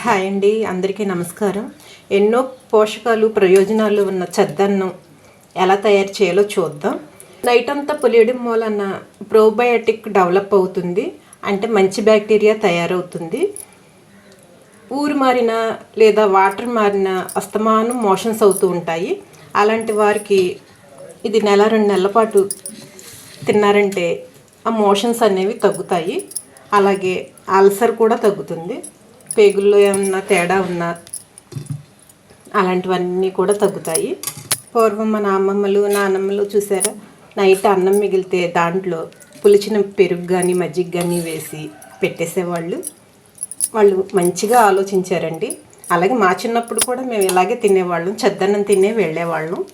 Hi అండి అందరికీ నమస్కారం. ఎన్నో పోషకాలు ప్రయోజనాలు ఉన్న చెద్దన్నం ఎలా తయారు చేయాలో చూద్దాం. నైట్ అంతా పొలియడం మూలన ప్రోబయోటిక్ డెవలప్ అవుతుంది అంటే మంచి బ్యాక్టీరియా తయారవుతుంది. ఊరు మారిన లేదా వాటర్ మారిన అస్తమానం మోషన్స్ అవుతూ ఉంటాయి. అలాంటి వారికి ఇది నెల రెండు నెలల పాటు తిన్నారంటే ఆ మోషన్స్ అనేవి తగ్గుతాయి. అలాగే అల్సర్ కూడా తగ్గుతుంది. పేగుల్లో ఏమన్నా తేడా ఉన్నా అలాంటివన్నీ కూడా తగ్గుతాయి. పూర్వం మన అమ్మమ్మలు నానమ్మలు చూసారా? నైట్ అన్నం మిగిలితే దాంట్లో పులిచిన పెరుగు కానీ మజ్జిగ కానీ వేసి పెట్టేసేవాళ్ళు. వాళ్ళు మంచిగా ఆలోచించారండి. అలాగే మా చిన్నప్పుడు కూడా మేము ఇలాగే తినేవాళ్ళం. చెద్దన్నం తినే వెళ్ళేవాళ్ళం.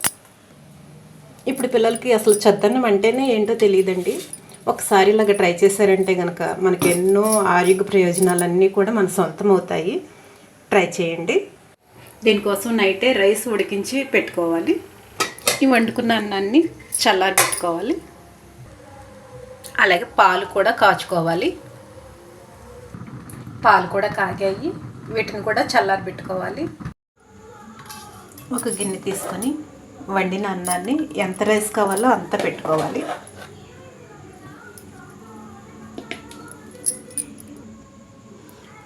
ఇప్పుడు పిల్లలకి అసలు చెద్దన్నం అంటేనే ఏంటో తెలియదండి. ఒకసారి ఇలాగ ట్రై చేశారంటే కనుక మనకి ఎన్నో ఆరోగ్య ప్రయోజనాలన్నీ కూడా మన సొంతం అవుతాయి. ట్రై చేయండి. దీనికోసం నైటే రైస్ ఉడికించి పెట్టుకోవాలి. ఈ వండుకున్న అన్నాన్ని చల్లారి పెట్టుకోవాలి. అలాగే పాలు కూడా కాచుకోవాలి. పాలు కూడా కాగాయి. వీటిని కూడా చల్లారి పెట్టుకోవాలి. ఒక గిన్నె తీసుకొని వండిన అన్నాన్ని ఎంత రైస్ కావాలో అంత పెట్టుకోవాలి.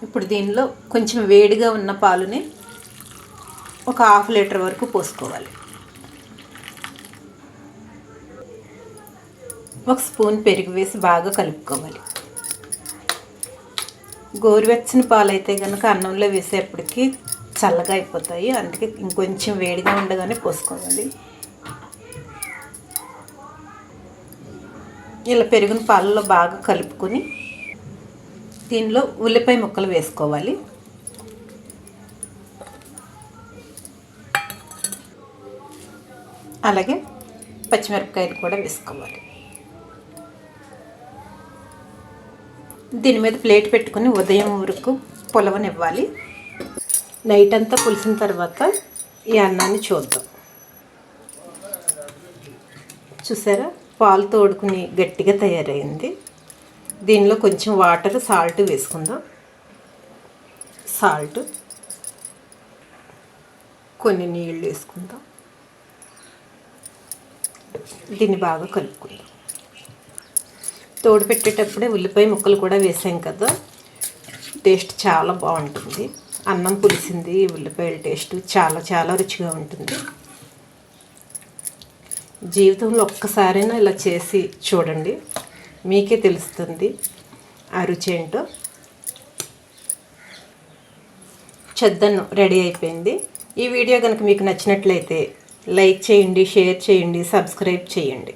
ఇప్పుడు దీనిలో కొంచెం వేడిగా ఉన్న పాలుని ఒక హాఫ్ లీటర్ వరకు పోసుకోవాలి. ఒక స్పూన్ పెరుగు వేసి బాగా కలుపుకోవాలి. గోరువెచ్చని పాలు అయితే కనుక అన్నంలో వేసేప్పటికి చల్లగా అయిపోతాయి. అందుకే ఇంకొంచెం వేడిగా ఉండగానే పోసుకోవాలి. ఇలా పెరుగున పాలలో బాగా కలుపుకొని దీనిలో ఉల్లిపాయ ముక్కలు వేసుకోవాలి. అలాగే పచ్చిమిరపకాయలు కూడా వేసుకోవాలి. దీని మీద ప్లేట్ పెట్టుకుని ఉదయం వరకు పొలవనివ్వాలి. నైట్ అంతా పులిసిన తర్వాత ఈ అన్నాన్ని చూద్దాం. చూసారా? పాలు తోడుకుని గట్టిగా తయారైంది. దీనిలో కొంచెం వాటర్ సాల్ట్ వేసుకుందాం. సాల్ట్. కొన్ని నీళ్ళు వేసుకుందాం. దీన్ని బాగా కలుపుకుందాం. తోడు పెట్టేటప్పుడే ఉల్లిపాయ ముక్కలు కూడా వేసాం కదా. టేస్ట్ చాలా బాగుంటుంది. అన్నం పులిసింది ఉల్లిపాయల టేస్ట్ చాలా చాలా రుచిగా ఉంటుంది. జీవితంలో ఒక్కసారైనా ఇలా చేసి చూడండి. మీకే తెలుస్తుంది ఆ రుచి ఏంటో. చెద్దన్నం రెడీ అయిపోయింది. ఈ వీడియో కనుక మీకు నచ్చినట్లయితే లైక్ చేయండి షేర్ చేయండి సబ్స్క్రైబ్ చేయండి.